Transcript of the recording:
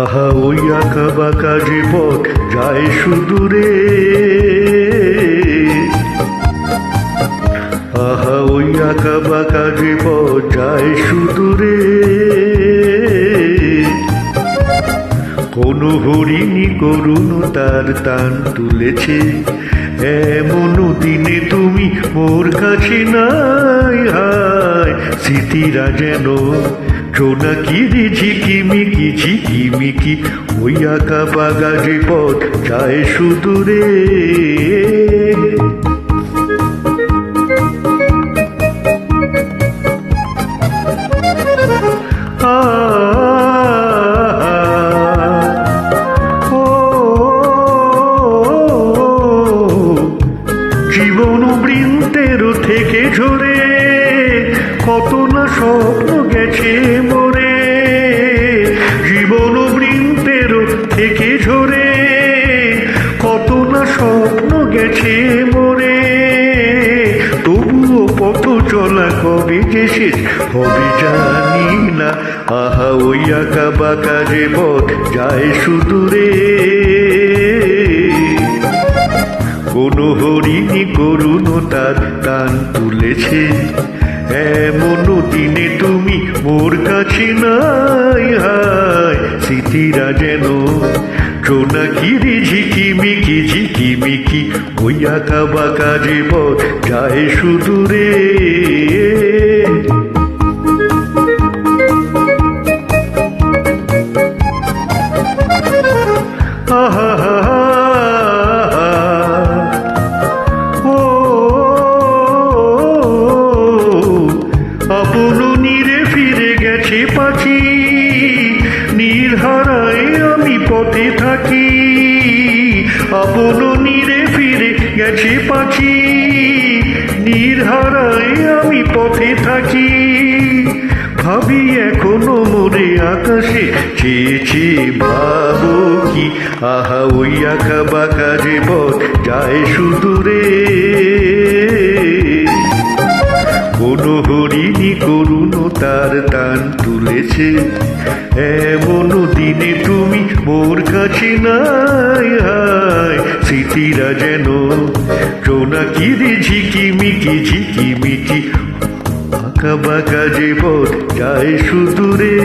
আহা ওই আঁকা বাঁকা পথ যায় সুদূরে। যায় সুদূরে কোন হরিণী করুণ তার তান তুলেছে। এমন দিনে তুমি মোর কাছে নাই হায়। স্মৃতিরা যেন জোনাকিরি ঝিকিমিকি ঝিকিমিকি ওই আঁকা বাগা যে পথ যায় সুদূরে কত না স্বপ্ন গেছে মরে জীবন বৃন্তের থেকে ঝরে। কত না স্বপ্ন গেছে মরে তবুও পথ চলা কবে শেষ হবে জানি না। আহা, ওই আঁকা বাঁকা যে পথ যায় সুদূরে। কোন হরিণী করুণ তার টান তুলেছে। এমন দিনে তুমি মোর কাছে নাই হায় স্মৃতিরা যেন চোনাকিরি ঝিকিমিকি ঝিকিমিকি মিকি আঁকা কাবা কাজে পথ যায় সুদূরে। গেছে পাখি নীর আমি পথে থাকি। আপন নীরে ফিরে গেছে পাখি নীর হারায় আমি পথে থাকি। ভাবি এখনও মোরে আকাশে চেয়ে চেয়ে ভাবো কি। আহা, ওই আঁকা বাঁকা পথ, যায় সুদূরে। কোন হরিণী করুণ তার টান তুলেছে। এমন দিনে তুমি মোর কাছে নাই, হায়, স্মৃতিরা যেন চোনাকিরে ঝিকিমিকি ঝিকিমিকি আঁকা বাঁকা যে পথ যায় সুদূরে।